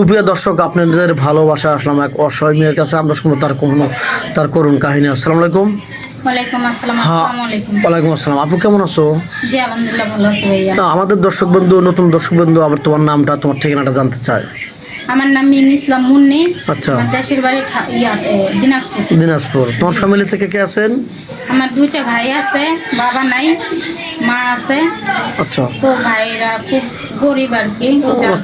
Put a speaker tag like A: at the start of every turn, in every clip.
A: সুপ্রিয় দর্শক আপনাদের ভালোবাসা আসলাম এক অসহায় মেয়ের কাছে। আমরা শুনব তার কোনো তার করুণ কাহিনী। আসসালামু আলাইকুম।
B: ওয়ালাইকুম আসসালাম
A: হ্যাঁ
B: আলাইকুম।
A: ওয়ালাইকুম আসসালাম। আপু কেমন আছো? আমাদের দর্শক বন্ধু নতুন দর্শক বন্ধু আবার তোমার নামটা তোমার ঠিকানাটা জানতে চায়
B: আমার নাম ইসলাম মুন্নি।
A: আচ্ছা।
B: দেশের বাড়ি দিনাজপুর।
A: দিনাজপুর। তোমার ফ্যামিলি থেকে কে আছেন?
B: আমার দুইটা ভাই আছে বাবা নাই। মা আছে।
A: আচ্ছা।
B: তো ভাইরা খুব গরিব আর কি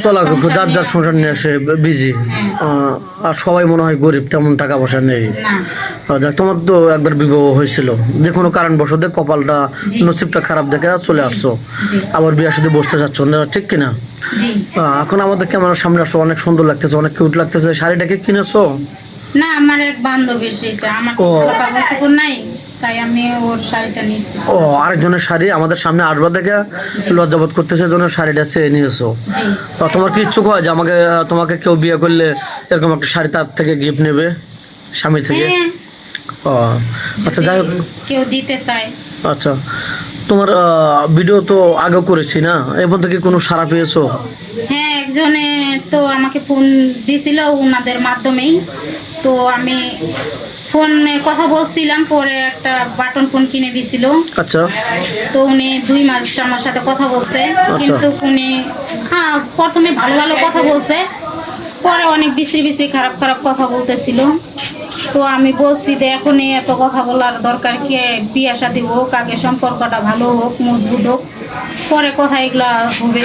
A: চলা
B: সংসার
A: যার যার সংসার নিয়ে আসে বিজি
B: হ্যাঁ।
A: আর সবাই মনে হয় গরিব তেমন টাকা পয়সা নেই। যাক, তোমার তো একবার বিবাহ হয়েছিল। যে কোনো কারণবশত কপালটা। নসিবটা খারাপ দেখে চলে আসছো। আবার বিয়ার সাথে বসতে যাচ্ছ না ঠিক কিনা এখন আমাদের ক্যামেরার সামনে আসো অনেক সুন্দর লাগতেছে অনেক কিউট লাগতেছে। শাড়িটাকে কিনেছো?
B: না আমার এক বান্ধবীর সেটা। আমার নাই। তাই আমি ওর শাড়িটা নিয়েছি।
A: ও আরেকজনের শাড়ি আমাদের সামনে আসবা দেখে লজ্জাবোধ করতেছে জন্য শাড়িটা চেয়ে নিয়েছো। তো তোমার কি ইচ্ছুক হয় যে আমাকে তোমাকে কেউ বিয়ে করলে এরকম একটা শাড়ি তার থেকে গিফট নেবে স্বামী থেকে?
B: হ্যাঁ।
A: ও আচ্ছা যাই হোক।
B: কেউ দিতে চায়।
A: আচ্ছা তোমার ভিডিও তো আগেও করেছি না? এখন থেকে কোনো সাড়া পেয়েছ?
B: হ্যাঁ একজনে তো আমাকে ফোন দিছিল ওনাদের মাধ্যমেই। তো আমি ফোনে কথা বলছিলাম পরে একটা বাটন ফোন কিনে দিছিল
A: আচ্ছা।
B: তো উনি দুই মাস আমার সাথে কথা বলছে।
A: আচ্ছা।
B: কিন্তু উনি হ্যাঁ প্রথমে ভালো ভালো কথা বলছে পরে অনেক বিশ্রী বিশ্রী খারাপ খারাপ কথা বলতেছিল। তো আমি বলছি যে এখনই এত কথা বলার দরকার কি? বিয়া শাদী হোক আগে সম্পর্কটা ভালো হোক মজবুত হোক পরে কথা এগুলা হবে।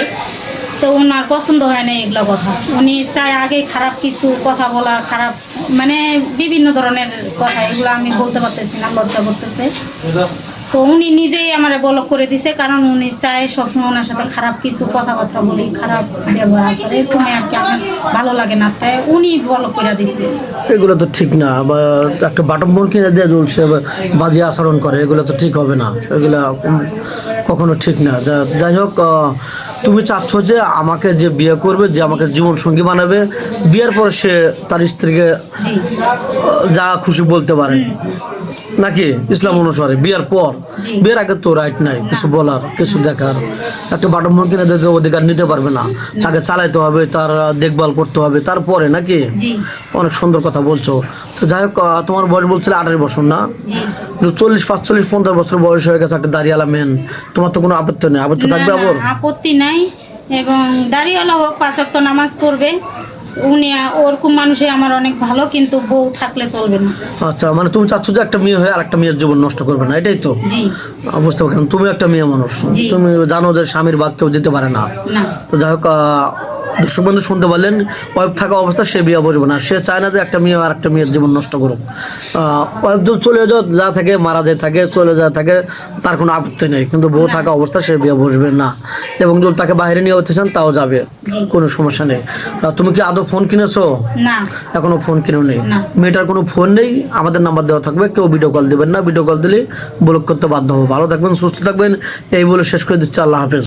B: তো ওনার পছন্দ হয় না এগুলো কথা। উনি চায় আগে খারাপ কিছু কথা বলা খারাপ মানে বিভিন্ন ধরনের কথা, এগুলো আমি বলতে পারতেছি না, লজ্জা করতেছে। তো উনি নিজেই আমার বলক করে দিছে, কারণ উনি চায় সবসময় ওনার সাথে খারাপ কিছু কথাবার্তা বলি, খারাপ ব্যবহার এরকমই আর কি আমার ভালো লাগে না। তাই উনি বলক করে দিছে।
A: এগুলো তো ঠিক না, বা একটা ফোন কিনে দিয়ে চলছে বাজে আচরণ করে, এগুলো তো ঠিক হবে না। এগুলো কখনো ঠিক না। যাই হোক তুমি চাচ্ছ যে আমাকে যে বিয়ে করবে যে আমাকে জীবন সঙ্গী বানাবে বিয়ের পর সে তার স্ত্রীকে যা খুশি বলতে পারে। নাকি ইসলাম অনুসারে বিয়ের পর? বিয়ের আগে তো রাইট নাই কিছু বলার কিছু দেখার। একটা বাটন ফোন কিনে দিতে অধিকার নিতে পারবে না। তাকে চালাইতে হবে তার দেখভাল করতে হবে তারপরে নাকি? অনেক সুন্দর কথা বলছো। তো যাই হোক তোমার বয়স বলছিলে আঠারো বছর না? চল্লিশ পাঁচচল্লিশ পঞ্চাশ বছর বয়স হয়ে গেছে একটা দাঁড়িয়ালা মেন তোমার তো কোনো আপত্তি নেই আপত্তি থাকবে আবার?
B: আপত্তি নাই। এবং দাঁড়িয়েওয়ালা হোক পাঁচ নামাজ পড়বে। উনি ওরকম মানুষই আমার অনেক ভালো কিন্তু বউ থাকলে চলবে না।
A: আচ্ছা মানে তুমি চাচ্ছ যে একটা মেয়ে হয়ে আর একটা মেয়ের জীবন নষ্ট করবে না এটাই তো?
B: জি।
A: বুঝতে পারলাম তুমি একটা মেয়ে মানুষ। তুমি জানো যে স্বামীর কেউ দিতে পারে না। তো যাই হোক দর্শক বন্ধু শুনতে পারলেন ওয়াইফ থাকা অবস্থা সে বিয়ে বসবে না। সে চায় না যে একটা মেয়ে আর একটা মেয়ের জীবন নষ্ট করুক। ওয়াইফ যদি চলে যাও যা থাকে মারা যায় থাকে চলে যায় থাকে তার কোনো আপত্তি নেই। কিন্তু বউ থাকা অবস্থা সে বিয়ে বসবে না। এবং যদি তাকে বাইরে নিয়ে হতে চান তাও যাবে। কোনো সমস্যা নেই। তুমি কি আদৌ ফোন কিনেছো? এখনও ফোন কিনো নেই মেয়েটার কোনো ফোন নেই? আমাদের নাম্বার দেওয়া থাকবে কেউ ভিডিও কল দিবেন না। ভিডিও কল দিলে ব্লক করতে বাধ্য হব। ভালো থাকবেন সুস্থ থাকবেন। এই বলে শেষ করে দিচ্ছি। আল্লাহ হাফেজ।